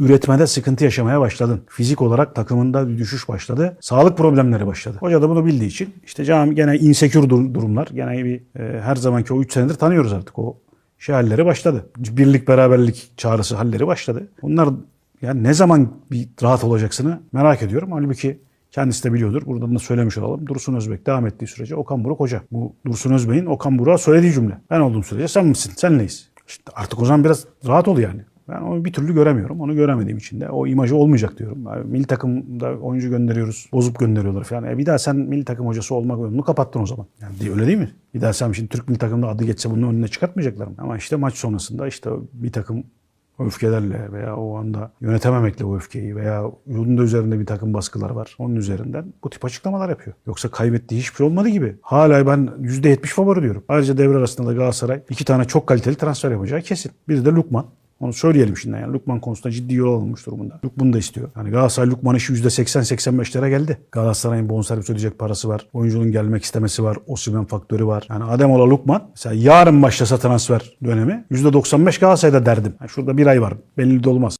üretmede sıkıntı yaşamaya başladın. Fizik olarak takımında düşüş başladı. Sağlık problemleri başladı. Hoca da bunu bildiği için işte cami gene insecure dur- durumlar. Gene bir e, her zamanki o 3 senedir tanıyoruz artık o şey halleri başladı. Birlik beraberlik çağrısı halleri başladı. Bunlar yani ne zaman bir rahat olacaksını merak ediyorum. Halbuki kendisi de biliyordur. Buradan da söylemiş olalım. Dursun Özbek devam ettiği sürece Okan Buruk hoca. Bu Dursun Özbek'in Okan Buruk'a söylediği cümle. Ben olduğum sürece sen misin? Senleyiz. İşte artık o zaman biraz rahat ol yani. Ben onu bir türlü göremiyorum. Onu göremediğim için de o imajı olmayacak diyorum. Yani milli takımda oyuncu gönderiyoruz. Bozup gönderiyorlar falan. E bir daha sen milli takım hocası olmak yolunu kapattın o zaman. Yani öyle değil mi? Bir daha sen şimdi Türk milli takımda adı geçse bunun önüne çıkartmayacaklar mı? Ama işte maç sonrasında işte bir takım öfkelerle veya o anda yönetememekle o öfkeyi veya yolunda üzerinde bir takım baskılar var. Onun üzerinden bu tip açıklamalar yapıyor. Yoksa kaybettiği hiçbir şey olmadı gibi. Hala ben %70 favori diyorum. Ayrıca devre arasında da Galatasaray iki tane çok kaliteli transfer yapacağı kesin. Biri de Lukman. Onu söyleyelim şimdiden yani. Lukman konusunda ciddi yol alınmış durumunda. Lukman da istiyor. Yani Galatasaray Lukman işi %80-85'lere geldi. Galatasaray'ın bonservis ödeyecek parası var. Oyuncunun gelmek istemesi var. Osimhen faktörü var. Yani Ademola Lukman mesela yarın başlasa transfer dönemi %95 Galatasaray'da derdim. Yani şurada bir ay var. Belli de olmaz.